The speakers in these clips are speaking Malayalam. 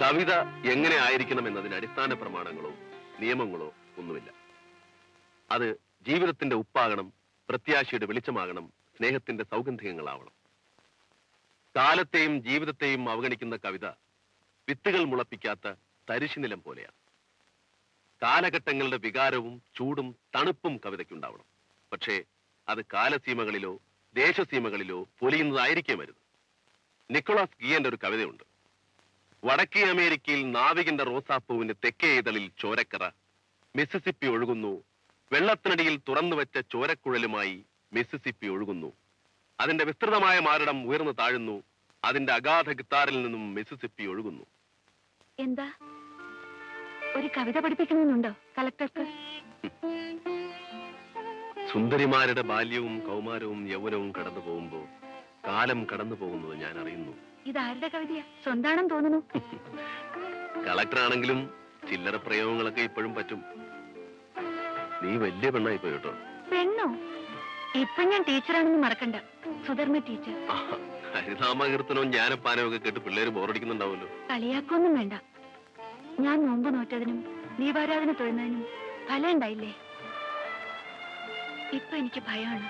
കവിത എങ്ങനെ ആയിരിക്കണം എന്നതിന് അടിസ്ഥാന പ്രമാണങ്ങളോ നിയമങ്ങളോ ഒന്നുമില്ല. അത് ജീവിതത്തിന്റെ ഉപ്പാകണം പ്രത്യാശയുടെ വെളിച്ചമാകണം സ്നേഹത്തിന്റെ സൗഗന്ധികങ്ങളാവണം. കാലത്തെയും ജീവിതത്തെയും അവഗണിക്കുന്ന കവിത വിത്തുകൾ മുളപ്പിക്കാത്ത തരിശുനിലം പോലെയാണ്. കാലഘട്ടങ്ങളുടെ വികാരവും ചൂടും തണുപ്പും കവിതയ്ക്കുണ്ടാവണം. പക്ഷേ അത് കാലസീമകളിലോ ദേശസീമകളിലോ പൊലിയുന്നതായിരിക്കേ വരുത് നിക്കോളാസ് ഗിയന്റെ ഒരു കവിതയുണ്ട്. വടക്കേ അമേരിക്കയിൽ നാവികന്റെ റോസാപ്പൂവിന്റെ തെക്കേ ഇതളിൽ ചോരക്കറ. മിസിസിപ്പി ഒഴുകുന്നു. വെള്ളത്തിനടിയിൽ തുറന്നു വെച്ച ചോരക്കുഴലുമായി മിസിസിപ്പി ഒഴുകുന്നു. അതിന്റെ വിസ്തൃതമായ മാരടം ഉയർന്നു താഴുന്നു. അതിന്റെ അഗാധ ഗിത്താറിൽ നിന്നും മിസിസിപ്പി ഒഴുകുന്നു. എന്താ? ഒരു കവിത പഠിപ്പിക്കണമെന്നുണ്ടോ കലക്ടർക്ക്? സുന്ദരിമാരുടെ ബാല്യവും കൗമാരവും യൗവനവും കടന്നു പോകുമ്പോൾ കാലം കടന്നു പോകുന്നത് ഞാൻ അറിയുന്നു. ഇതാരുടെ കവിതയാ? സ്വന്താണെന്ന് തോന്നുന്നു. കളക്ടറാണെങ്കിലും ചില്ലറ പ്രയോഗങ്ങളൊക്കെ ഇപ്പോഴും പറ്റും. നീ വലിയ പെണ്ണായി പോയി കേട്ടോ. പെണ്ണോ? ഇപ്പൊ ഞാൻ ടീച്ചറാണെന്ന് മറക്കണ്ട. സുധർമ്മ ടീച്ചർ. ഹരിനാമകീർത്തനവും ജ്ഞാനപ്പാനവും ഒക്കെ കേട്ട് പിള്ളേര് ബോറടിക്കുന്നുണ്ടാവല്ലോ കളിയാക്കൊന്നും വേണ്ട. ഞാൻ നോമ്പ് നോറ്റതിനും ദീപാരാധന തൊഴുന്നതിനും ഫലം ഉണ്ടായില്ലേ? ഇപ്പൊ എനിക്ക് ഭയമാണ്.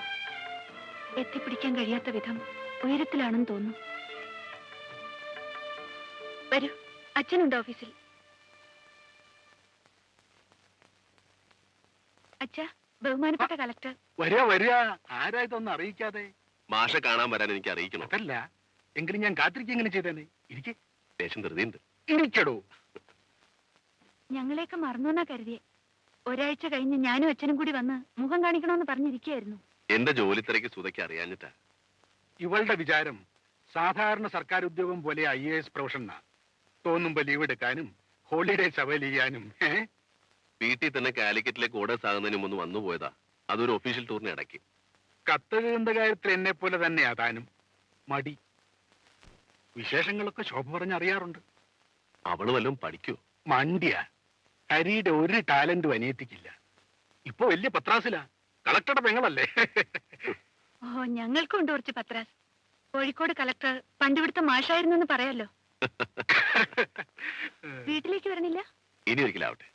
എത്തിപ്പിടിക്കാൻ കഴിയാത്ത വിധം ഉയരത്തിലാണെന്ന് തോന്നുന്നു. വരൂ അച്ഛനുണ്ട് ഓഫീസിൽ. അച്ഛ ബഹുമാനപ്പെട്ട കളക്ടർ വരിക വരിക. ആരായതൊന്നും അറിയിക്കാതെ? മാഷ കാണാൻ വരാൻ എനിക്ക് അറിയിക്കണം? അതല്ല എങ്കിലും ഞാൻ കാത്തിരിക്കുക എങ്ങനെ ചെയ്തേനെ. ഇരിക്കെ ദേശം ധൃതിയുണ്ട്. ഇരിക്കടോ. ഞങ്ങളെയൊക്കെ മറന്നുവെന്നാ കരുതിയേ. ഒരാഴ്ച കഴിഞ്ഞ് ഞാനും അച്ഛനും കൂടി വന്ന് മുഖം കാണിക്കണമെന്ന് പറഞ്ഞിരിക്കുകയായിരുന്നു. എന്റെ ജോലി തിരക്ക് സുതയ്ക്ക് അറിയാഞ്ഞിട്ടാ. ഇവളുടെ വിചാരം സാധാരണ സർക്കാർ ഉദ്യോഗം പോലെ ഐ എ എസ് പ്രൊഫഷനാ. തോന്നുമ്പോ ലീവ് എടുക്കാനും ഹോളിഡേ അവൈൽ ചെയ്യാനും വീട്ടിൽ തന്നെ കാലിക്കറ്റിലേക്ക് ഓർഡേഴ്സ് ആകുന്നതിന് ഒന്ന് വന്നു പോയതാ. അതൊരു ഒഫീഷ്യൽ ടൂറിന് ഇടയ്ക്ക്. കത്തെഴുതുന്ന കാര്യത്തിൽ എന്നെ പോലെ തന്നെയാ താനും. മടി. വിശേഷങ്ങളൊക്കെ ശോഭ പറഞ്ഞറിയാറുണ്ട്. അവൾ വല്ലതും പഠിക്കൂ? മണ്ടിയ. ഹരിയുടെ ഒരു ടാലന്റും അനിയത്തിക്കില്ല. ഇപ്പൊ വലിയ പത്രാസിലാ. കളക്ടറുടെ പെങ്ങളല്ലേ? ഓ ഞങ്ങൾക്കുണ്ട് കുറച്ച് പത്രാസ്. കോഴിക്കോട് കളക്ടർ പണ്ടിവിടുത്തെ മാഷായിരുന്നു എന്ന് പറയാലോ. വീട്ടിലേക്ക് വരണില്ല? ഇനി ഒരിക്കലാവട്ടെ.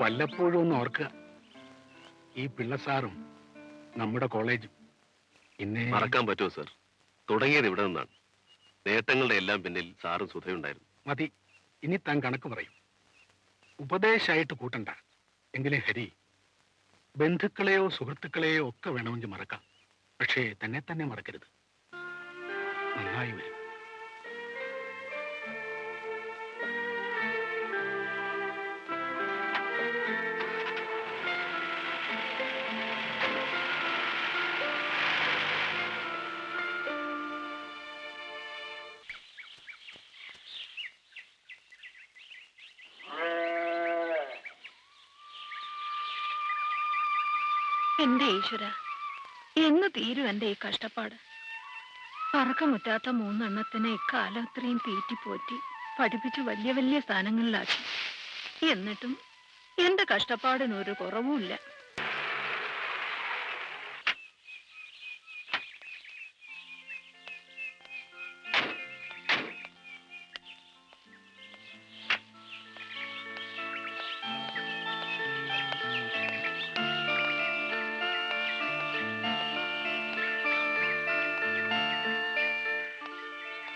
വല്ലപ്പോഴും ഒന്ന് ഓർക്കുക. ഈ പിള്ളസാറും നമ്മുടെ കോളേജും പിന്നെ മറക്കാൻ പറ്റുമോ സർ? തുടങ്ങിയത് ഇവിടെ നിന്നാണ്. നേട്ടങ്ങളുടെ എല്ലാം പിന്നിൽ സാറും സുധയുണ്ടായിരുന്നു. മതി. ഇനി താൻ കണക്ക് പറയും. ഉപദേശമായിട്ട് കൂട്ടണ്ട. എങ്കിലും ഹരി ബന്ധുക്കളെയോ സുഹൃത്തുക്കളെയോ ഒക്കെ വേണമെങ്കിൽ മറക്കാം. പക്ഷേ തന്നെ തന്നെ മറക്കരുത്. നന്നായി വരും. ഈശ്വര എന്ന് തീരും എന്റെ ഈ കഷ്ടപ്പാട്. പറക്കമുറ്റാത്ത മൂന്നെണ്ണത്തിനെ ഇക്കാലം അത്രയും തീറ്റിപ്പോറ്റി പഠിപ്പിച്ച് വലിയ വലിയ സ്ഥാനങ്ങളിലാക്കി. എന്നിട്ടും എന്റെ കഷ്ടപ്പാടിനൊരു കുറവുമില്ല.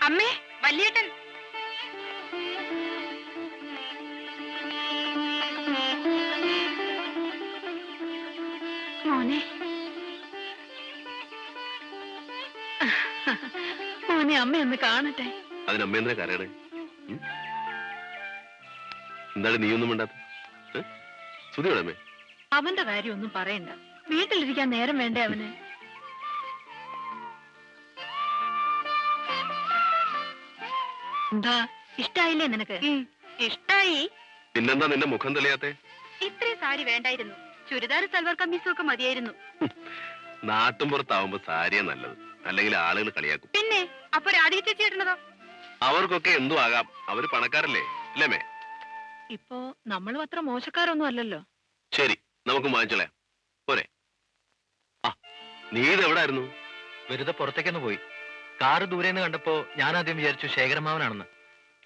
അമ്മേ വല്യേട്ടൻ. മോനെ. മോനെ അമ്മ ഒന്ന് കാണട്ടെ. അതിന് അമ്മേന്ദ്ര കരയണേ? എന്താണ് നീയൊന്നും വേണ്ടാത്ത സുധിയുടെ അവന്റെ കാര്യം ഒന്നും പറയണ്ട. വീട്ടിലിരിക്കാൻ നേരം വേണ്ടേ അവന്? എന്താ? ഇഷ്ടായില്ലേ നിനക്ക്? ഇഷ്ടായി. പിന്നെന്താ നിന്റെ മുഖം തെളിയാത്തെ? ഇത്രയും സാരി വേണ്ടായിരുന്നു. ചുരിദാർ സൽവാർ കമ്മീസും ഒക്കെ മതിയായിരുന്നു നാട്ടും പുറത്താവുമ്പോ സാരിയാ നല്ലത്. അല്ലെങ്കിൽ ആളുകൾ കളിയാക്കും. പിന്നെ അപ്പൊ രാധിക ചേച്ചി ഇടുന്നതോ അവർക്കൊക്കെ എന്തു ആകാം. അവർ പണക്കാരല്ലേ? ഇല്ലേ ഇപ്പോ നമ്മളും അത്ര മോശക്കാരൊന്നും അല്ലല്ലോ. ശരി നമുക്ക് വാങ്ങിച്ചോളാം. പോരെ. ആ നീ ഇതെവിടായിരുന്നു? വെറുതെ പുറത്തേക്കൊന്ന് പോയി. കാറ് ദൂരെ കണ്ടപ്പോ ഞാൻ ആദ്യം വിചാരിച്ചു ശേഖരമാവനാണെന്ന്.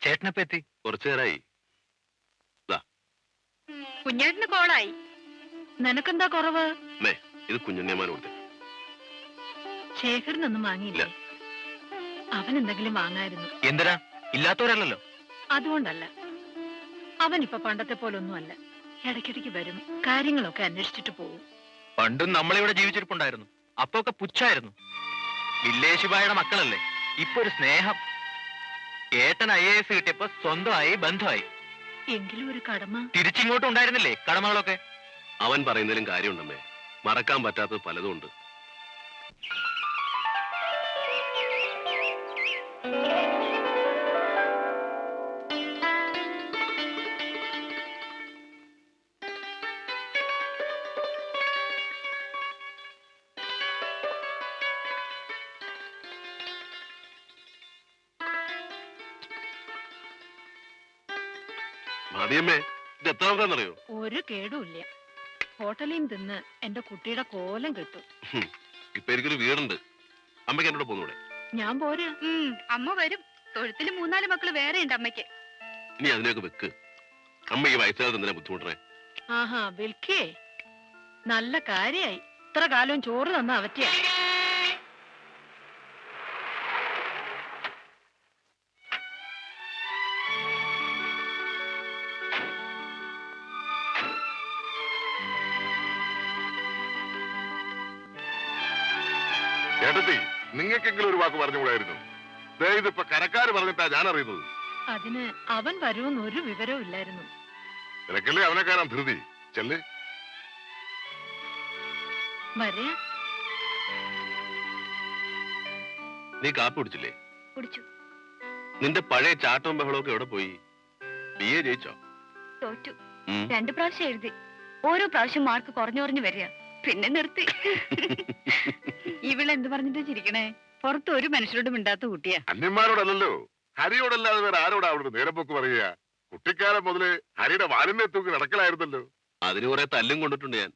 ചേട്ടനപ്പ എത്തി? കുറച്ചു നേരായി. കുഞ്ഞേട്ടന് കോളായി. നിനക്കെന്താ കുറവ്? മേ ഇത് കുഞ്ഞുണ്ണിയമ്മാൻ കൊടുത്തേ ശേഖരനൊന്നും വാങ്ങിയില്ല? അവൻ എന്തെങ്കിലും വാങ്ങായിരുന്നു. എന്തിനാ? ഇല്ലാത്തവരല്ലോ അതുകൊണ്ടല്ല. അവൻ ഇപ്പൊ പണ്ടത്തെ പോലെ അല്ല ഇടയ്ക്കിടയ്ക്ക് വരും. കാര്യങ്ങളൊക്കെ അന്വേഷിച്ചിട്ട് പോകും പണ്ടും നമ്മളിവിടെ ജീവിച്ചിരിപ്പുണ്ടായിരുന്നു. അപ്പൊ ഒക്കെ പുച്ഛായിരുന്നു. വില്ലേശുബായുടെ മക്കളല്ലേ? ഇപ്പൊ ഒരു സ്നേഹം. ഏട്ടൻ ഐ എ എസ് കിട്ടിയപ്പോ സ്വന്തമായി ബന്ധമായി. എങ്കിലും ഒരു കടമ. തിരിച്ചിങ്ങോട്ടും ഉണ്ടായിരുന്നില്ലേ കടമകളൊക്കെ? അവൻ പറയുന്നതിലും കാര്യമുണ്ടമ്മേ. മറക്കാൻ പറ്റാത്തത് പലതും ഉണ്ട്. മതിയമ്മേ ഇത് എത്രാമതാന്നറിയോ ഒരു കേടുമില്ല ഹോട്ടലിൽ നിന്ന് എന്റെ കുട്ടിയുടെ കോലം കിട്ടും. ഇപ്പൊ എനിക്കൊരു വീടുണ്ട്. അമ്മയ്ക്ക് എന്നോട് പോന്നൂടെ? ഞാൻ പോരാ. അമ്മ വരും. തൊഴുത്തിൽ മൂന്നാൽ മക്കൾ വേറെ ഉണ്ട് അമ്മയ്ക്ക്. ഇനി അതിനൊക്കെ വെക്ക്. അമ്മ ഈ വയസ്സുകാലത്ത് എന്തിനാ ബുദ്ധിമുട്ടണേ? ആഹാ വിൽക്കേ. നല്ല കാര്യായി. ഇത്ര കാലവും ചോറ് തന്ന അവറ്റിയാ ഏട്ടത്തി നിങ്ങൾക്കെങ്കിലും ഒരു വാക്ക് പറഞ്ഞുകൂടായിരുന്നു? ഇതിപ്പോ കരക്കാര് പറഞ്ഞിട്ടാ ഞാൻ അറിയുന്നത് അതിന് അവൻ വരുമെന്ന് ഒരു വിവരവും ഇല്ലായിരുന്നു. നിനക്കല്ലേ അവനെ കാണാൻ ധൃതി? ചെല്ല്. വരയാ നീ കാപ്പി കുടിച്ചില്ലേ? കുടിച്ചു. നിന്റെ പഴയ ചാട്ടവും ബഹളമൊക്കെ എവിടെ പോയി? ബി എ ജയിച്ചോ? തോറ്റു. രണ്ടു പ്രാവശ്യം എഴുതി. ഓരോ പ്രാവശ്യം മാർക്ക് കുറഞ്ഞു കുറഞ്ഞു വരിക. പിന്നെ നിർത്തി. ഇവളെന്ത് പറഞ്ഞിട്ട് ചിരിക്കണേ? പുറത്ത് ഒരു മനുഷ്യരോട് മിണ്ടാത്ത കുട്ടിയാ. അന്യന്മാരോടല്ലോ ഹരിയോടല്ലാതെ വേറെ ആരോടാ അവിടെ നേരപ്പോക്ക് പറയുക? കുട്ടിക്കാലം മുതൽ ഹരിയുടെ വാലിനെ തൂക്കി നടക്കലായിരുന്നല്ലോ. അതിന് കുറെ തല്ലും കൊണ്ടിട്ടുണ്ട് ഞാൻ.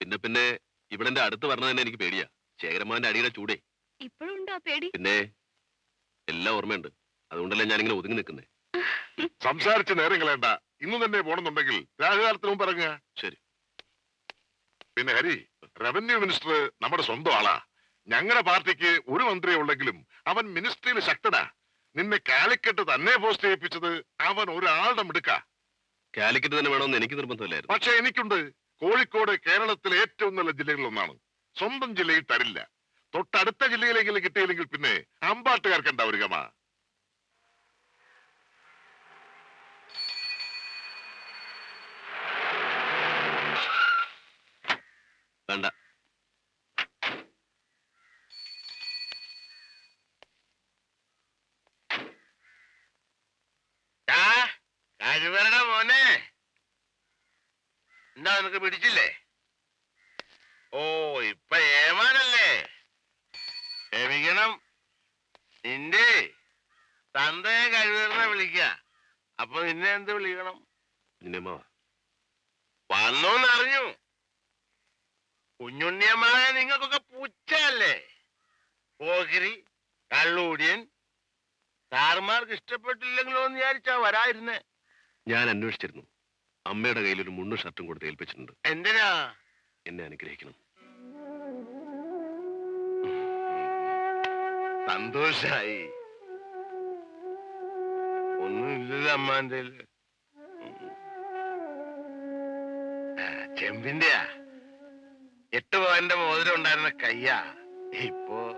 പിന്നെ പിന്നെ ഇവളെന്റെ അടുത്ത് പറഞ്ഞത് തന്നെ എനിക്ക് പേടിയാ. ശേഖരമാന്റെ അടിയുടെ ചൂടേ. ഇപ്പോഴും ഉണ്ടോ ആ പേടി? പിന്നെ എല്ലാം ഓർമ്മയുണ്ട്. അതുകൊണ്ടല്ലേ ഞാനിങ്ങനെ ഒതുങ്ങി നിൽക്കുന്നേ. സംസാരിച്ച് നേരം കളയണ്ട. ഇന്ന് തന്നെ പോണെന്നുണ്ടെങ്കിൽ രാഹുകാലത്തിന് മുമ്പ് ഇറങ്ങുക. ശരി. പിന്നെ ഹരി റവന്യൂ മിനിസ്റ്റർ നമ്മുടെ സ്വന്തം ആളാ. ഞങ്ങളുടെ പാർട്ടിക്ക് ഒരു മന്ത്രിയെ ഉള്ളെങ്കിലും അവൻ മിനിസ്ട്രിയിൽ ശക്തനാ. നിന്നെ കാലിക്കറ്റ് തന്നെ പോസ്റ്റ് ചെയ്യിപ്പിച്ചത് അവൻ ഒരാളുടെ മിടുക്ക. കാലിക്കറ്റ് തന്നെ വേണമെന്ന് എനിക്ക് നിർബന്ധമില്ലായിരുന്നു. പക്ഷെ എനിക്കുണ്ട് കോഴിക്കോട് കേരളത്തിലെ ഏറ്റവും നല്ല ജില്ലകളിൽ ഒന്നാണ് സ്വന്തം ജില്ലയിൽ തരില്ല. തൊട്ടടുത്ത ജില്ലയിലെങ്കിലും കിട്ടിയില്ലെങ്കിൽ പിന്നെ അമ്പാട്ടുകാർക്ക് എന്താ ഒരു ഗമ വേണ്ട കഴിവരുടെ മോനെ എന്താ നിനക്ക് പിടിച്ചില്ലേ? ഓ ഇപ്പൊ ഏമാനല്ലേ ക്ഷമിക്കണം. നിന്റെ തന്തയെ കഴിവറിനെ വിളിക്ക. അപ്പൊ നിന്നെ എന്ത് വിളിക്കണം? വന്നോന്നറിഞ്ഞു വന്നോന്ന് അറിഞ്ഞു. കുഞ്ഞുണ്ണിയമ്മായ നിങ്ങൾക്കൊക്കെ പൂച്ചല്ലേ പോകിരി കള്ളൂടിയൻ സാറുമാർക്ക് ഇഷ്ടപ്പെട്ടില്ലെങ്കിലോ എന്ന് വിചാരിച്ചാ വരായിരുന്നേ ഞാൻ അന്വേഷിച്ചിരുന്നു. അമ്മയുടെ കയ്യിൽ ഒരു മുണ്ണു ഷർട്ടും കൊടുത്ത് ഏൽപ്പിച്ചിട്ടുണ്ട്. എന്തിനാ? എന്നെ അനുഗ്രഹിക്കണം. സന്തോഷായി. ഒന്നുമില്ലല്ലോ അമ്മാന്റെ ചെമ്പിന്റെയാ എട്ട് പവന്റെ മോതിരം ഉണ്ടായിരുന്ന കയ്യാ. ഇപ്പോ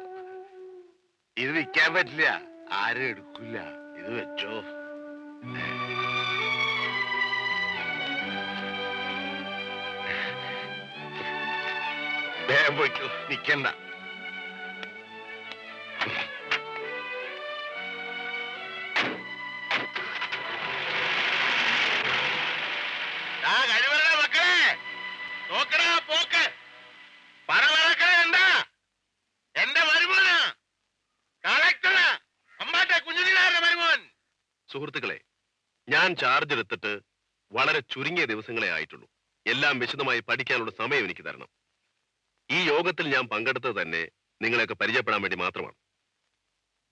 ഇത് വിൽക്കാൻ പറ്റില്ല. ആരും എടുക്കില്ല. ഇത് വെച്ചോ. അമ്മാട്ടെ കുഞ്ഞുനാരുടെ മരുമോൻ. സുഹൃത്തുക്കളെ ഞാൻ ചാർജ് എടുത്തിട്ട് വളരെ ചുരുങ്ങിയ ദിവസങ്ങളെ ആയിട്ടുള്ളൂ. എല്ലാം വിശദമായി പഠിക്കാനുള്ള സമയം എനിക്ക് തരണം. ഈ യോഗത്തിൽ ഞാൻ പങ്കെടുത്തത് തന്നെ നിങ്ങളെയൊക്കെ പരിചയപ്പെടാൻ വേണ്ടി മാത്രമാണ്.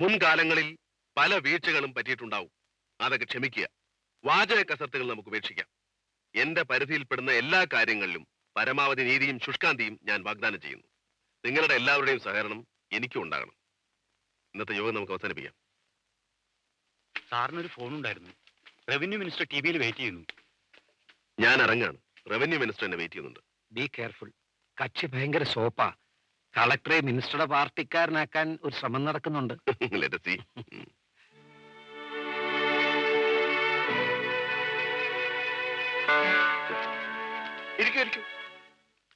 മുൻകാലങ്ങളിൽ പല വീഴ്ചകളും പറ്റിയിട്ടുണ്ടാവും. അതൊക്കെ ക്ഷമിക്കുക. വാചക കസർത്തുകൾ നമുക്ക് ഉപേക്ഷിക്കാം. എന്റെ പരിധിയിൽപ്പെടുന്ന എല്ലാ കാര്യങ്ങളിലും പരമാവധി നീതിയും ശുഷ്കാന്തിയും ഞാൻ വാഗ്ദാനം ചെയ്യുന്നു. നിങ്ങളുടെ എല്ലാവരുടെയും സഹകരണം എനിക്കും ഉണ്ടാകണം. ഇന്നത്തെ യോഗം നമുക്ക് അവസാനിപ്പിക്കാം. സാറിനൊരു ഫോൺ ഉണ്ടായിരുന്നു റവന്യൂ മിനിസ്റ്റർ ടി വിയിൽ വെയിറ്റ് ചെയ്യുന്നു. ഞാൻ ഇറങ്ങാണ് റവന്യൂ മിനിസ്റ്റർ എന്നെ വെയിറ്റ് ചെയ്യുന്നുണ്ട്. ബി കെയർഫുൾ കക്ഷി ഭയങ്കര സോപ്പാ. കളക്ടറെ മിനിസ്റ്ററുടെ പാർട്ടിക്കാരനാക്കാൻ ഒരു ശ്രമം നടക്കുന്നുണ്ട്.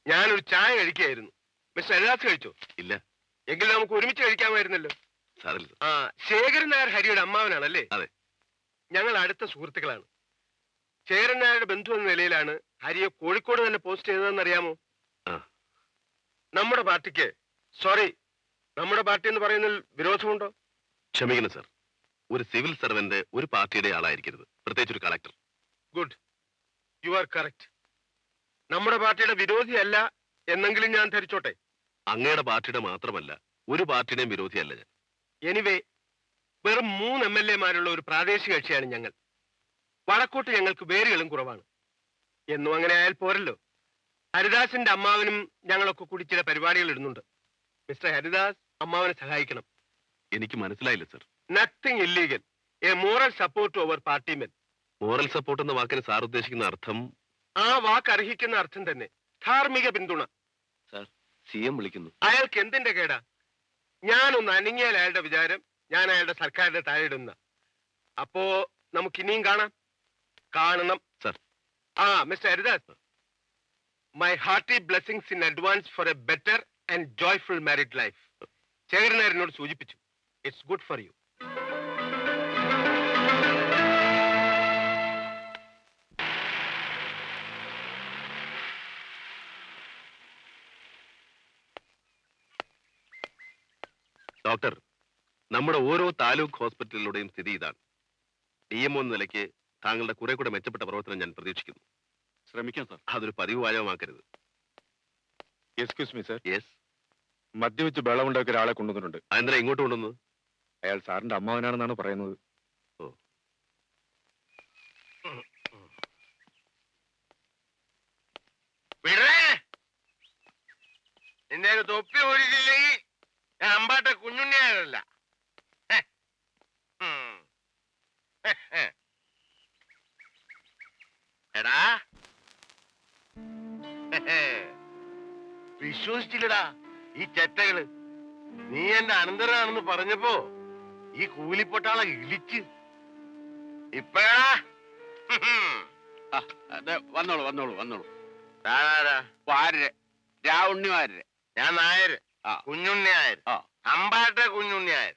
ഞാനൊരു ചായ കഴിക്കായിരുന്നു. മിസ്റ്റർ ഹരിദാസ് കഴിച്ചോ? ഇല്ല. എങ്കിൽ നമുക്ക് ഒരുമിച്ച് കഴിക്കാമായിരുന്നല്ലോ. ആ ശേഖരൻ നായർ ഹരിയുടെ അമ്മാവനാണല്ലേ? അതെ. ഞങ്ങൾ അടുത്ത സുഹൃത്തുക്കളാണ്. ശേഖരൻ നായരുടെ ബന്ധു എന്ന നിലയിലാണ് ഹരിയെ കോഴിക്കോട് തന്നെ പോസ്റ്റ് ചെയ്തതെന്ന് അറിയാമോ. നമ്മുടെ പാർട്ടിക്ക് സോറി നമ്മുടെ പാർട്ടി എന്ന് പറയുന്നതിൽ വിരോധമുണ്ടോ? ക്ഷമിക്കണം സർ. ഒരു സിവിൽ സർവന്റ് ഒരു പാർട്ടിയുടെ ആളായിരിക്കരുത്. പ്രത്യേകിച്ച് ഒരു collector good you are correct നമ്മുടെ പാർട്ടിയുടെ വിരോധിയല്ല എന്നെങ്കിലും ഞാൻ ധരിച്ചോട്ടെ. അങ്ങയുടെ പാർട്ടിയുടെ മാത്രമല്ല ഒരു പാർട്ടിയുടെയും വിരോധിയല്ല ഞാൻ. എനിവേ വെറും മൂന്ന് എം എൽ എമാരുള്ള ഒരു പ്രാദേശിക കക്ഷിയാണ് ഞങ്ങൾ. വടക്കോട്ട് ഞങ്ങൾക്ക് വേരുകളും കുറവാണ്. എന്നും അങ്ങനെ ആയാൽ പോരല്ലോ. ഹരിദാസിന്റെ അമ്മാവനും ഞങ്ങളൊക്കെ കൂടി ചില പരിപാടികൾ ഇടുന്നുണ്ട്. മിസ്റ്റർ ഹരിദാസ് അമ്മാവനെ സഹായിക്കണം. എനിക്ക് മനസ്സിലായില്ല sir. Nothing illegal a moral support over party men moral support എന്ന വാക്കിന് സാർ ഉദ്ദേശിക്കുന്ന അർത്ഥം? ആ വാക്ക് അർഹിക്കുന്ന അർത്ഥം തന്നെ. ധാർമ്മിക പിന്തുണ. സി എം വിളിക്കുന്നു. അയാൾക്ക് എന്തിന്റെ കേടാ? ഞാനൊന്ന് അനങ്ങിയാൽ അയാളുടെ വിചാരം ഞാൻ അയാളുടെ സർക്കാരിന്റെ താഴെ ഇടുന്ന. അപ്പോ നമുക്ക് ഇനിയും കാണാം. കാണണം. സർ. ആ mister Haridas. My hearty blessings in advance for a better and joyful married life Sekharan നായരിനോട് സൂചിപ്പിച്ചു it's good for you doctor നമ്മുടെ ഓരോ താലൂക്ക് ഹോസ്പിറ്റലിലൂടെയും സ്ഥിതി ഇതാണ്. ഡി എം ഒ നിലയ്ക്ക് താങ്കളുടെ കുറെ കൂടെ മെച്ചപ്പെട്ട പ്രവർത്തനം ഞാൻ പ്രതീക്ഷിക്കുന്നു. ശ്രമിക്കാം സാർ. അതൊരു പതിവ് വാചകമാക്കരുത്. എക്സ്ക്യൂസ് മീ സർ യെസ് മദ്യവെച്ച് ബഹളമുണ്ടാക്കിയ ഒരാളെ കൊണ്ടുവന്നിട്ടുണ്ട്. അതെന്താ ഇങ്ങോട്ട് കൊണ്ടുവന്നത്? അയാൾ സാറിന്റെ അമ്മാവനാണെന്നാണ് പറയുന്നത്. ഒരു തൊപ്പി ഓടിച്ചില്ലെങ്കിൽ ഞാൻ അമ്പാട്ട കുഞ്ഞുണ്ണിയാരല്ല വിശ്വസിച്ചില്ലടാ ഈ ചെറ്റകൾ. നീ എന്റെ അനന്തരാണെന്ന് പറഞ്ഞപ്പോ ഈ കൂലിപ്പൊട്ടാളെ ഇളിച്ച്. ഇപ്പഴാ? വന്നോളൂ വന്നോളൂ വന്നോളൂ. രാവുണ്ണി വാരര് ഞാൻ നായർ. കുഞ്ഞുണ്ണി ആയർ അമ്പാട്ട കുഞ്ഞുണ്ണി ആയർ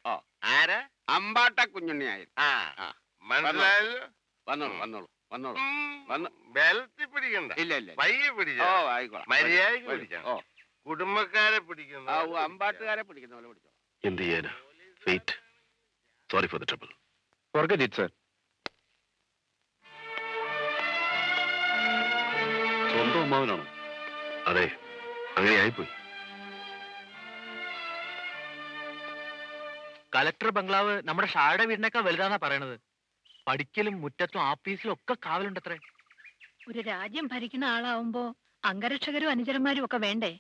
ആര്? അമ്പാട്ട കുഞ്ഞുണ്ണി ആയർ. മനസ്സിലായല്ലോ വന്നോളൂ വന്നോളൂ വന്നോളൂ ഉം. വന്ന്. ബെൽത്തി പിടിക്കണ്ട. ഇല്ല ഇല്ല പയ്യെ പിടിച്ചോ ആയിക്കോളാം. ആയിക്കോളാം പിടിച്ചോ. പിടിക്കണം. പിടിക്കുന്നു കുടുംബക്കാരെ ആ അമ്പാട്ടുകാരെ പിടിക്കുന്ന പോലെ പിടിച്ചോ. എന്ത് ചെയ്യാനാ? Sorry for the trouble forget it sir. സ്വന്തം അമ്മാവനാണോ? അതെ അങ്ങനെ ആയിപ്പോയി. കലക്ടർ ബംഗ്ലാവ് നമ്മുടെ ഷാരുടെ വീടിനേക്കാൾ വലുതാന്നാ പറയണത്. പഠിക്കലും മുറ്റത്തും ആഫീസിലും ഒക്കെ കാവലുണ്ടത്രേ. ഒരു രാജ്യം ഭരിക്കുന്ന ആളാവുമ്പോ അംഗരക്ഷകരും അനുചരന്മാരും ഒക്കെ വേണ്ടേ?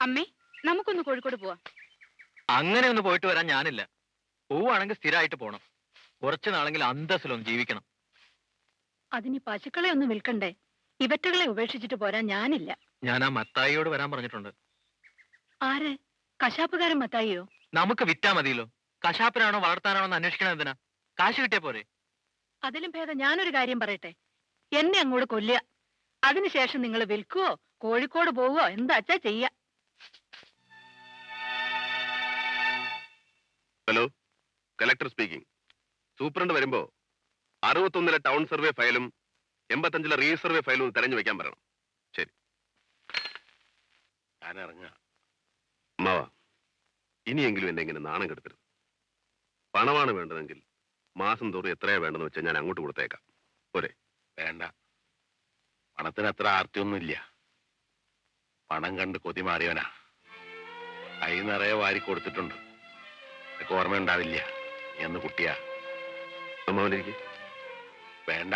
അമ്മേ നമുക്കൊന്ന് കോഴിക്കോട് പോവാം. അങ്ങനെ ഒന്ന് പോയിട്ട് വരാൻ ഞാനില്ല. പോവാണെങ്കിൽ സ്ഥിരമായിട്ട് പോണം. കുറച്ചു നാളെങ്കിൽ അന്തസ്സിലൊന്ന് ജീവിക്കണം. അതിന് പശുക്കളെ ഒന്ന് വിൽക്കണ്ടേ? ഇവറ്റകളെ ഉപേക്ഷിച്ചിട്ട് പോരാൻ ഞാനില്ല. ഞാൻ ആ മത്തായിയോട് വരാൻ പറഞ്ഞിട്ടുണ്ട്. ആര്? കശാപ്പുകാരൻ മത്തായിയോ? നമുക്ക് വിറ്റാ മതിയല്ലോ. കശാപ്പിനാണോ വളർത്താനാണോ എന്ന് അന്വേഷിക്കണം എന്തിനാ? കാശ് കിട്ടിയ പോരെ? അതിലും ഭേദം ഞാനൊരു കാര്യം പറയട്ടെ. എന്നെ അങ്ങോട്ട് കൊല്ലുക. അതിനുശേഷം നിങ്ങൾ വിൽക്കുവോ? കോഴിക്കോട് പോവുകയോ എന്താച്ചാ ചെയ്യ? ഹലോ കലക്ടർ സ്പീക്കിംഗ് സൂപ്രണ്ട് വരുമ്പോ അറുപത്തൊന്നിലെ ടൗൺ സർവേ ഫയലും എൺപത്തഞ്ചിലെ റീസർവേ ഫയലും ഒന്ന് തെരഞ്ഞു വെക്കാൻ പറയണം. ശരി. അമ്മാവ ഇനിയെങ്കിലും എന്നെ ഇങ്ങനെ നാണം കെടുത്തരുത്. പണമാണ് വേണ്ടതെങ്കിൽ മാസം തോറും എത്രയാ വേണ്ടെന്ന് വെച്ചാൽ ഞാൻ അങ്ങോട്ട് കൊടുത്തേക്കാം. വേണ്ട. പണത്തിന് അത്ര ആർത്തിയൊന്നുമില്ല പണം കണ്ട് കൊതി മാറിയവനാ. കൈ നിറയെ വാരി കൊടുത്തിട്ടുണ്ട്. നിനക്ക് ഓർമ്മയുണ്ടാവില്ല നീ അന്ന് കുട്ടിയാ. അമ്മാവനിരിക്കെ വേണ്ട.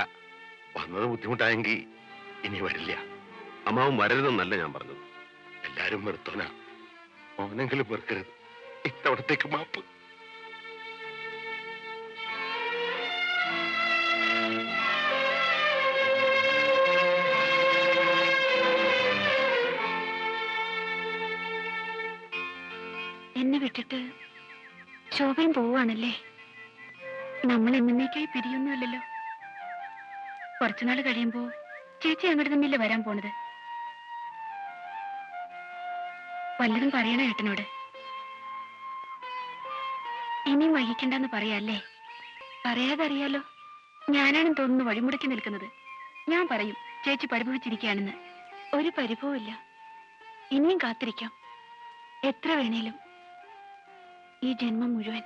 വന്നത് ബുദ്ധിമുട്ടായെങ്കിൽ ഇനി വരില്ല. അമ്മാവൻ വരരുതെന്നല്ല ഞാൻ പറഞ്ഞത്. എല്ലാരും വെറുത്തോനാ. മോനെങ്കിലും വെറുക്കരുത്. ഇത്തവണത്തേക്ക് മാപ്പ്. കുറച്ചുനാൾ കഴിയുമ്പോ ചേച്ചി അങ്ങോട്ട് തന്നെയല്ലേ വരാൻ പോണത്? വല്ലതും പറയണ ഏട്ടനോട്? ഇനിയും വഹിക്കണ്ടെന്ന് പറയാല്ലേ? പറയാതറിയാലോ? ഞാനാണെന്ന് തോന്നുന്നു വഴിമുടക്കി നിൽക്കുന്നത്. ഞാൻ പറയും ചേച്ചി പരിഭവിച്ചിരിക്കുകയാണെന്ന്. ഒരു പരിഭവമില്ല ഇനിയും കാത്തിരിക്കാം. എത്ര വേണേലും. ഈ ജന്മം മുഴുവൻ.